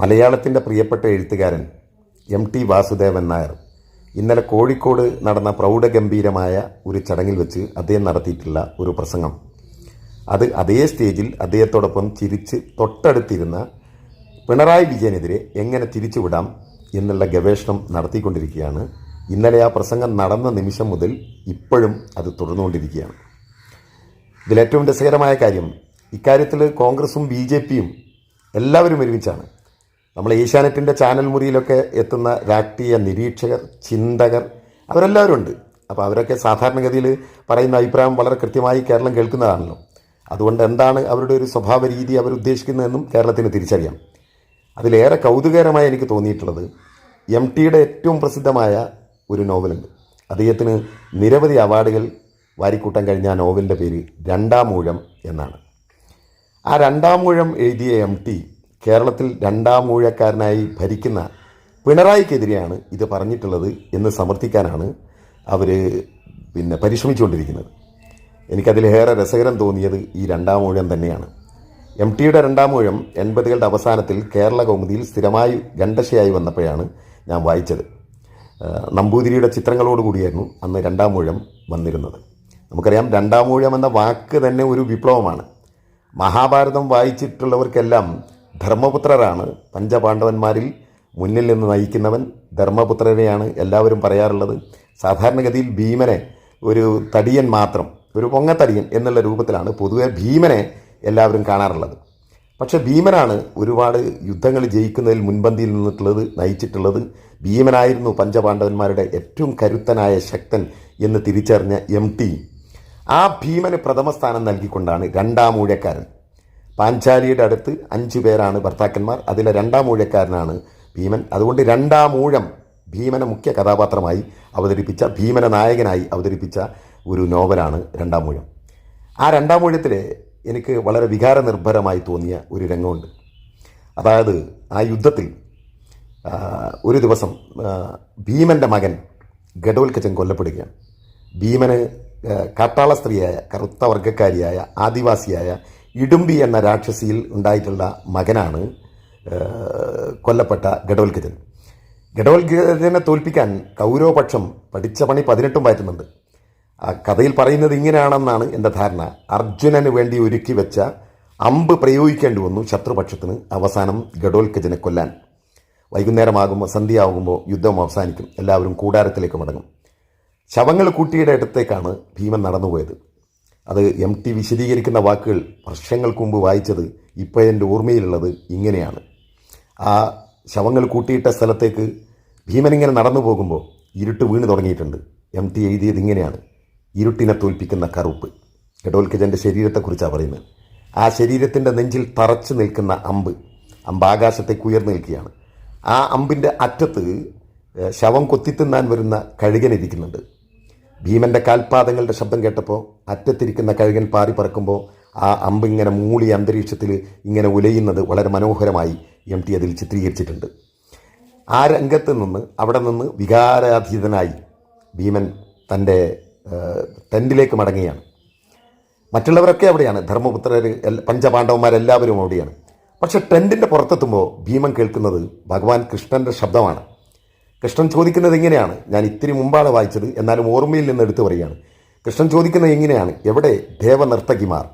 മലയാളത്തിന്റെ പ്രിയപ്പെട്ട എഴുത്തുകാരൻ എം ടി വാസുദേവൻ നായർ. ഇന്നലെ കോഴിക്കോട് നടന്ന പ്രൗഢഗംഭീരമായ ഒരു ചടങ്ങിൽ വെച്ച് അദ്ദേഹം നടത്തിയിട്ടുള്ള ഒരു പ്രസംഗം. അത് അതേ സ്റ്റേജിൽ അദ്ദേഹത്തോടൊപ്പം ചിരിച്ച് തൊട്ടടുത്തിരുന്ന പിണറായി വിജയനെതിരെ എങ്ങനെ തിരിച്ചുവിടാം എന്നുള്ള ഗവേഷണം നടത്തിക്കൊണ്ടിരിക്കുകയാണ്. ഇന്നലെ ആ പ്രസംഗം നടന്ന നിമിഷം മുതൽ ഇപ്പോഴും അത് തുടർന്നുകൊണ്ടിരിക്കുകയാണ്. ഇതിലേറ്റവും രസകരമായ കാര്യം ഇക്കാര്യത്തിൽ കോൺഗ്രസും ബി ജെ പിയും എല്ലാവരും ഒരുമിച്ചാണ്. നമ്മൾ ഏഷ്യാനെറ്റിന്റെ ചാനൽ മുറിയിലൊക്കെ എത്തുന്ന രാഷ്ട്രീയ നിരീക്ഷകർ ചിന്തകർ അവരെല്ലാവരും ഉണ്ട് അപ്പോൾ അവരൊക്കെ സാധാരണഗതിയിൽ പറയുന്ന അഭിപ്രായം വളരെ കൃത്യമായി കേരളം കേൾക്കുന്നതാണല്ലോ. അതുകൊണ്ട് എന്താണ് അവരുടെ ഒരു സ്വഭാവ രീതി അവരുദ്ദേശിക്കുന്നതെന്നും കേരളത്തിന് തിരിച്ചറിയാം. അതിലേറെ കൗതുകകരമായി എനിക്ക് തോന്നിയിട്ടുള്ളത് എം ടിയുടെ ഏറ്റവും പ്രസിദ്ധമായ ഒരു നോവലുണ്ട്. അദ്ദേഹത്തിന് നിരവധി അവാർഡുകൾ വാരിക്കൂട്ടാൻ കഴിഞ്ഞ ആ നോവലിന്റെ പേര് രണ്ടാം ഊഴം എന്നാണ്. ആ രണ്ടാം ഊഴം എഴുതിയ എം ടി കേരളത്തിൽ രണ്ടാം ഊഴക്കാരനായി ഭരിക്കുന്ന പിണറായിക്കെതിരെയാണ് ഇത് പറഞ്ഞിട്ടുള്ളത് എന്ന് സമർത്ഥിക്കാനാണ് അവർ പിന്നെ പരിശ്രമിച്ചുകൊണ്ടിരിക്കുന്നത്. എനിക്കതിലേറെ രസകരം തോന്നിയത് ഈ രണ്ടാം ഊഴം തന്നെയാണ്. എം ടിയുടെ രണ്ടാം ഊഴം എൺപതുകളുടെ അവസാനത്തിൽ കേരള കൗമുദിയിൽ സ്ഥിരമായി ഗണ്ടശയായി വന്നപ്പോഴാണ് ഞാൻ വായിച്ചത്. നമ്പൂതിരിയുടെ ചിത്രങ്ങളോടുകൂടിയായിരുന്നു അന്ന് രണ്ടാം ഊഴം വന്നിരുന്നത്. നമുക്കറിയാം രണ്ടാം ഊഴം എന്ന വാക്ക് തന്നെ ഒരു വിപ്ലവമാണ്. മഹാഭാരതം വായിച്ചിട്ടുള്ളവർക്കെല്ലാം ധർമ്മപുത്രരാണ്. പഞ്ചപാണ്ഡവന്മാരിൽ മുന്നിൽ നിന്ന് നയിക്കുന്നവൻ ധർമ്മപുത്രനെയാണ് എല്ലാവരും പറയാറുള്ളത്. സാധാരണഗതിയിൽ ഭീമനെ ഒരു തടിയൻ മാത്രം ഒരു പൊങ്ങത്തടിയൻ എന്നുള്ള രൂപത്തിലാണ് പൊതുവെ ഭീമനെ എല്ലാവരും കാണാറുള്ളത്. പക്ഷേ ഭീമനാണ് ഒരുപാട് യുദ്ധങ്ങൾ ജയിക്കുന്നതിൽ മുൻപന്തിയിൽ നിന്നിട്ടുള്ളത് നയിച്ചിട്ടുള്ളത്. ഭീമനായിരുന്നു പഞ്ചപാണ്ഡവന്മാരുടെ ഏറ്റവും കരുത്തനായ ശക്തൻ എന്ന് തിരിച്ചറിഞ്ഞ എം ടി. ആ ഭീമന് പ്രഥമ സ്ഥാനം നൽകിക്കൊണ്ടാണ് രണ്ടാം ഊഴക്കാരൻ. പാഞ്ചാലിയുടെ അടുത്ത് അഞ്ച് പേരാണ് ഭർത്താക്കന്മാർ. അതിലെ രണ്ടാം ഊഴക്കാരനാണ് ഭീമൻ. അതുകൊണ്ട് രണ്ടാം ഊഴം ഭീമനെ മുഖ്യ കഥാപാത്രമായി അവതരിപ്പിച്ച ഭീമനെ നായകനായി അവതരിപ്പിച്ച ഒരു നോവലാണ് രണ്ടാം ഊഴം. ആ രണ്ടാം ഊഴത്തിൽ എനിക്ക് വളരെ വികാരനിർഭരമായി തോന്നിയ ഒരു രംഗമുണ്ട്. അതായത് ആ യുദ്ധത്തിൽ ഒരു ദിവസം ഭീമന്റെ മകൻ ഗഡോൽക്കച്ചൻ കൊല്ലപ്പെടുകയാണ്. ഭീമന് കാട്ടാള സ്ത്രീയായ കറുത്ത വർഗക്കാരിയായ ആദിവാസിയായ ഇടുമ്പി എന്ന രാക്ഷസിയിൽ ഉണ്ടായിട്ടുള്ള മകനാണ് കൊല്ലപ്പെട്ട ഘടവൽഗജൻ ഘടവൽഗജനെ തോൽപ്പിക്കാൻ കൗരവപക്ഷം പഠിച്ച പണി പതിനെട്ടും പറ്റുന്നുണ്ട് ആ കഥയിൽ പറയുന്നത് ഇങ്ങനെയാണെന്നാണ് എന്റെ ധാരണ. അർജുനന് വേണ്ടി ഒരുക്കി വെച്ച അമ്പ് പ്രയോഗിക്കേണ്ടി വന്നു ശത്രുപക്ഷത്തിന് അവസാനം ഘടോൽഗജനെ കൊല്ലാൻ. വൈകുന്നേരമാകുമ്പോൾ സന്ധ്യയാകുമ്പോൾ യുദ്ധം അവസാനിക്കും. എല്ലാവരും കൂടാരത്തിലേക്ക് മടങ്ങും. ശവങ്ങൾ കൂട്ടിയുടെ അടുത്തേക്കാണ് ഭീമൻ നടന്നുപോയത്. അത് എം ടി വിശദീകരിക്കുന്ന വാക്കുകൾ വർഷങ്ങൾക്ക് മുമ്പ് വായിച്ചത് ഇപ്പോൾ എന്റെ ഓർമ്മയിലുള്ളത് ഇങ്ങനെയാണ്. ആ ശവങ്ങൾ കൂട്ടിയിട്ട സ്ഥലത്തേക്ക് ഭീമൻ ഇങ്ങനെ നടന്നു പോകുമ്പോൾ ഇരുട്ട് വീണ് തുടങ്ങിയിട്ടുണ്ട്. എം ടി എഴുതിയത് ഇങ്ങനെയാണ്. ഇരുട്ടിനെ തോൽപ്പിക്കുന്ന കറുപ്പ്. ഗഡോൽക്കജന്റെ ശരീരത്തെക്കുറിച്ചാണ് പറയുന്നത്. ആ ശരീരത്തിന്റെ നെഞ്ചിൽ തറച്ചു നിൽക്കുന്ന അമ്പ് അമ്പ് ആകാശത്തേക്ക് ഉയർന്നു നിൽക്കുകയാണ്. ആ അമ്പിന്റെ അറ്റത്ത് ശവം കൊത്തിത്തിന്നാൻ വരുന്ന കഴുകൻ ഇരിക്കുന്നുണ്ട്. ഭീമന്റെ കാൽപാദങ്ങളുടെ ശബ്ദം കേട്ടപ്പോൾ അറ്റത്തിരിക്കുന്ന കഴുകൻ പാറി പറക്കുമ്പോൾ ആ അമ്പ് ഇങ്ങനെ മൂളി അന്തരീക്ഷത്തിൽ ഇങ്ങനെ ഉലയുന്നത് വളരെ മനോഹരമായി എം ടി അതിൽ ചിത്രീകരിച്ചിട്ടുണ്ട്. ആ രംഗത്ത് നിന്ന് അവിടെ നിന്ന് വികാരാധീതനായി ഭീമൻ തന്റെ ടെന്റിലേക്ക് മടങ്ങുകയാണ്. മറ്റുള്ളവരൊക്കെ അവിടെയാണ്. ധർമ്മപുത്രർ പഞ്ചപാണ്ഡവന്മാരെല്ലാവരും അവിടെയാണ്. പക്ഷെ ടെന്റിന്റെ പുറത്തെത്തുമ്പോൾ ഭീമൻ കേൾക്കുന്നത് ഭഗവാൻ കൃഷ്ണന്റെ ശബ്ദമാണ്. കൃഷ്ണൻ ചോദിക്കുന്നത് എങ്ങനെയാണ്? ഞാൻ ഇത്തിരി മുമ്പാണ് വായിച്ചത് എന്നാലും ഓർമ്മയിൽ നിന്ന് എടുത്തു പറയുകയാണ്. കൃഷ്ണൻ ചോദിക്കുന്നത് എങ്ങനെയാണ്? എവിടെ? ദേവനർത്തകിമാർ.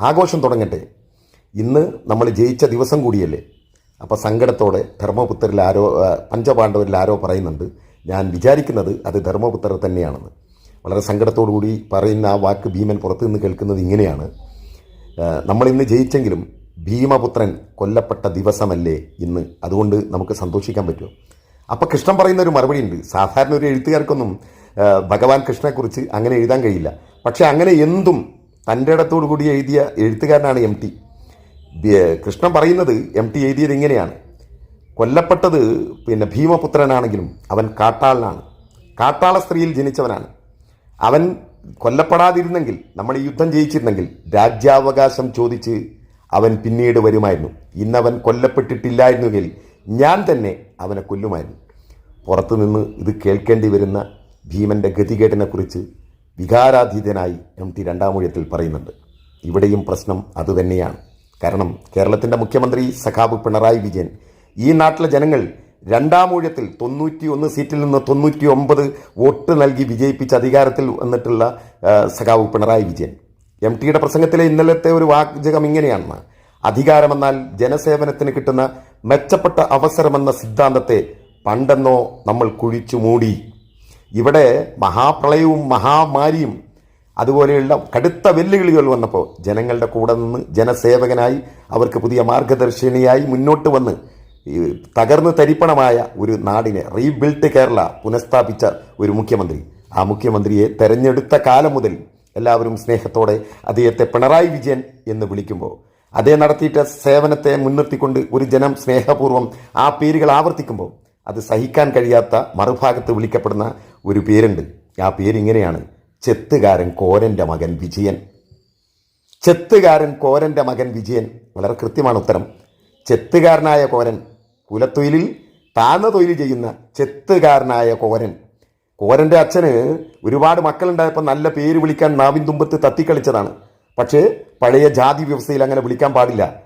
ആഘോഷം തുടങ്ങട്ടെ. ഇന്ന് നമ്മൾ ജയിച്ച ദിവസം കൂടിയല്ലേ? അപ്പോൾ സങ്കടത്തോടെ ധർമ്മപുത്രരിൽ ആരോ പഞ്ചപാണ്ഡവരിൽ ആരോ പറയുന്നുണ്ട്. ഞാൻ വിചാരിക്കുന്നത് അത് ധർമ്മപുത്രർ തന്നെയാണെന്ന്. വളരെ കൂടി പറയുന്ന ആ വാക്ക് ഭീമൻ പുറത്തു നിന്ന് കേൾക്കുന്നത് ഇങ്ങനെയാണ്. നമ്മൾ ഇന്ന് ജയിച്ചെങ്കിലും ഭീമപുത്രൻ കൊല്ലപ്പെട്ട ദിവസമല്ലേ ഇന്ന്? അതുകൊണ്ട് നമുക്ക് സന്തോഷിക്കാൻ പറ്റുമോ? അപ്പോൾ കൃഷ്ണൻ പറയുന്ന ഒരു മറുപടി ഉണ്ട് സാധാരണ ഒരു എഴുത്തുകാർക്കൊന്നും ഭഗവാൻ കൃഷ്ണനെക്കുറിച്ച് അങ്ങനെ എഴുതാൻ കഴിയില്ല. പക്ഷേ അങ്ങനെ എന്തും തന്റെ ഇടത്തോടു കൂടി എഴുതിയ എഴുത്തുകാരനാണ് എം ടി. കൃഷ്ണൻ പറയുന്നത് എം ടി എഴുതിയത് ഇങ്ങനെയാണ്. കൊല്ലപ്പെട്ടത് പിന്നെ ഭീമപുത്രനാണെങ്കിലും അവൻ കാട്ടാളനാണ്. കാട്ടാള സ്ത്രീയിൽ ജനിച്ചവനാണ്. അവൻ കൊല്ലപ്പെടാതിരുന്നെങ്കിൽ നമ്മൾ ഈ യുദ്ധം ജയിച്ചിരുന്നെങ്കിൽ രാജ്യാവകാശം ചോദിച്ച് അവൻ പിന്നീട് വരുമായിരുന്നു. ഇന്നവൻ കൊല്ലപ്പെട്ടിട്ടില്ലായിരുന്നെങ്കിൽ ഞാൻ തന്നെ അവനെ കൊല്ലുമായിരുന്നു. പുറത്തുനിന്ന് ഇത് കേൾക്കേണ്ടി വരുന്ന ഭീമന്റെ ഗതികേടിനെക്കുറിച്ച് വികാരാതീതനായി എം ടി രണ്ടാമൂഴത്തിൽ പറയുന്നുണ്ട്. ഇവിടെയും പ്രശ്നം അതുതന്നെയാണ് കാരണം കേരളത്തിന്റെ മുഖ്യമന്ത്രി സഖാബ് പിണറായി വിജയൻ ഈ നാട്ടിലെ ജനങ്ങൾ രണ്ടാം ഊഴത്തിൽ തൊണ്ണൂറ്റി ഒന്ന് സീറ്റിൽ നിന്ന് തൊണ്ണൂറ്റി ഒമ്പത് വോട്ട് നൽകി വിജയിപ്പിച്ച അധികാരത്തിൽ വന്നിട്ടുള്ള സഖാവ് പിണറായി വിജയൻ. എം ടിയുടെ പ്രസംഗത്തിലെ ഇന്നലത്തെ ഒരു വാചകം ഇങ്ങനെയാണ്. അധികാരമെന്നാൽ ജനസേവനത്തിന് കിട്ടുന്ന മെച്ചപ്പെട്ട അവസരമെന്ന സിദ്ധാന്തത്തെ പണ്ടെന്നോ നമ്മൾ കുഴിച്ചു മൂടി. ഇവിടെ മഹാപ്രളയവും മഹാമാരിയും അതുപോലെയുള്ള കടുത്ത വെല്ലുവിളികൾ വന്നപ്പോൾ ജനങ്ങളുടെ കൂടെ നിന്ന് ജനസേവകനായി അവർക്ക് പുതിയ മാർഗദർശിനിയായി മുന്നോട്ട് വന്ന് തകർന്ന് തരിപ്പണമായ ഒരു നാടിനെ റീബിൽട്ട് കേരള പുനഃസ്ഥാപിച്ച ഒരു മുഖ്യമന്ത്രി. ആ മുഖ്യമന്ത്രിയെ തെരഞ്ഞെടുത്ത കാലം മുതൽ എല്ലാവരും സ്നേഹത്തോടെ അദ്ദേഹത്തെ പിണറായി വിജയൻ എന്ന് വിളിക്കുമ്പോൾ അതേ നടത്തിയിട്ട് സേവനത്തെ മുൻനിർത്തിക്കൊണ്ട് ഒരു ജനം സ്നേഹപൂർവം ആ പേരുകൾ ആവർത്തിക്കുമ്പോൾ അത് സഹിക്കാൻ കഴിയാത്ത മറുഭാഗത്ത് വിളിക്കപ്പെടുന്ന ഒരു പേരുണ്ട്. ആ പേരിങ്ങനെയാണ് ചെത്തുകാരൻ കോരന്റെ മകൻ വിജയൻ. ചെത്തുകാരൻ കോരന്റെ മകൻ വിജയൻ. വളരെ കൃത്യമാണ് ഉത്തരം. ചെത്തുകാരനായ കോരൻ കുലത്തൊഴിലിൽ താഴ്ന്ന തൊഴിൽ ചെയ്യുന്ന ചെത്തുകാരനായ കോരൻ. കോരന്റെ അച്ഛന് ഒരുപാട് മക്കളുണ്ടായപ്പോൾ നല്ല പേര് വിളിക്കാൻ നാവിൻ തുമ്പത്ത് തത്തിക്കളിച്ചതാണ്. പക്ഷേ പഴയ ജാതി വ്യവസ്ഥയിൽ അങ്ങനെ വിളിക്കാൻ പാടില്ല.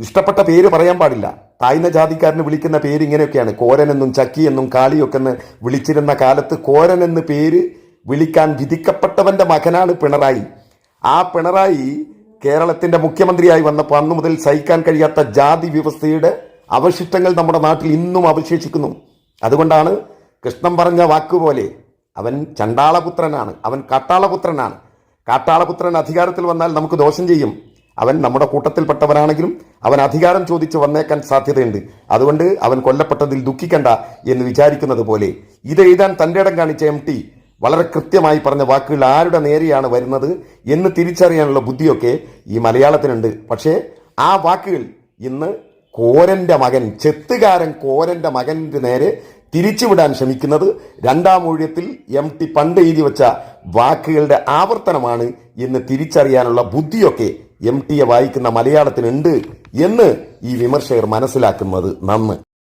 ഇഷ്ടപ്പെട്ട പേര് പറയാൻ പാടില്ല. താഴ്ന്ന ജാതിക്കാരന് വിളിക്കുന്ന പേര് ഇങ്ങനെയൊക്കെയാണ്. കോരനെന്നും ചക്കിയെന്നും കാളിയൊക്കെ എന്ന് വിളിച്ചിരുന്ന കാലത്ത് കോരൻ എന്ന് പേര് വിളിക്കാൻ വിധിക്കപ്പെട്ടവന്റെ മകനാണ് പിണറായി. ആ പിണറായി കേരളത്തിന്റെ മുഖ്യമന്ത്രിയായി വന്നപ്പോൾ അന്നു മുതൽ സഹിക്കാൻ കഴിയാത്ത ജാതി വ്യവസ്ഥയുടെ അവശിഷ്ടങ്ങൾ നമ്മുടെ നാട്ടിൽ ഇന്നും അവശേഷിക്കുന്നു. അതുകൊണ്ടാണ് കൃഷ്ണൻ പറഞ്ഞ വാക്കുപോലെ അവൻ ചണ്ടാളപുത്രനാണ്. അവൻ കാട്ടാളപുത്രനാണ്. കാട്ടാളപുത്രൻ അധികാരത്തിൽ വന്നാൽ നമുക്ക് ദോഷം ചെയ്യും. അവൻ നമ്മുടെ കൂട്ടത്തിൽപ്പെട്ടവനാണെങ്കിലും അവൻ അധികാരം ചോദിച്ച് വന്നേക്കാൻ സാധ്യതയുണ്ട്. അതുകൊണ്ട് അവൻ കൊല്ലപ്പെട്ടതിൽ ദുഃഖിക്കണ്ട എന്ന് വിചാരിക്കുന്നത് പോലെ. ഇത് എഴുതാൻ തന്റെ ഇടം കാണിച്ച എം ടി. വളരെ കൃത്യമായി പറഞ്ഞ വാക്കുകൾ ആരുടെ നേരെയാണ് വരുന്നത് എന്ന് തിരിച്ചറിയാനുള്ള ബുദ്ധിയൊക്കെ ഈ മലയാളത്തിനുണ്ട്. പക്ഷേ ആ വാക്കുകൾ ഇന്ന് കോരന്റെ മകൻ ചെത്തുകാരൻ കോരന്റെ മകന്റെ നേരെ തിരിച്ചുവിടാൻ ശ്രമിക്കുന്നത്. രണ്ടാം ഊഴത്തിൽ എം ടി പണ്ട് എഴുതി വെച്ച വാക്കുകളുടെ ആവർത്തനമാണ് എന്ന് തിരിച്ചറിയാനുള്ള ബുദ്ധിയൊക്കെ എം ടിയെ വായിക്കുന്ന മലയാളത്തിനുണ്ട് എന്ന് ഈ വിമർശകർ മനസ്സിലാക്കുന്നത് നന്ന്.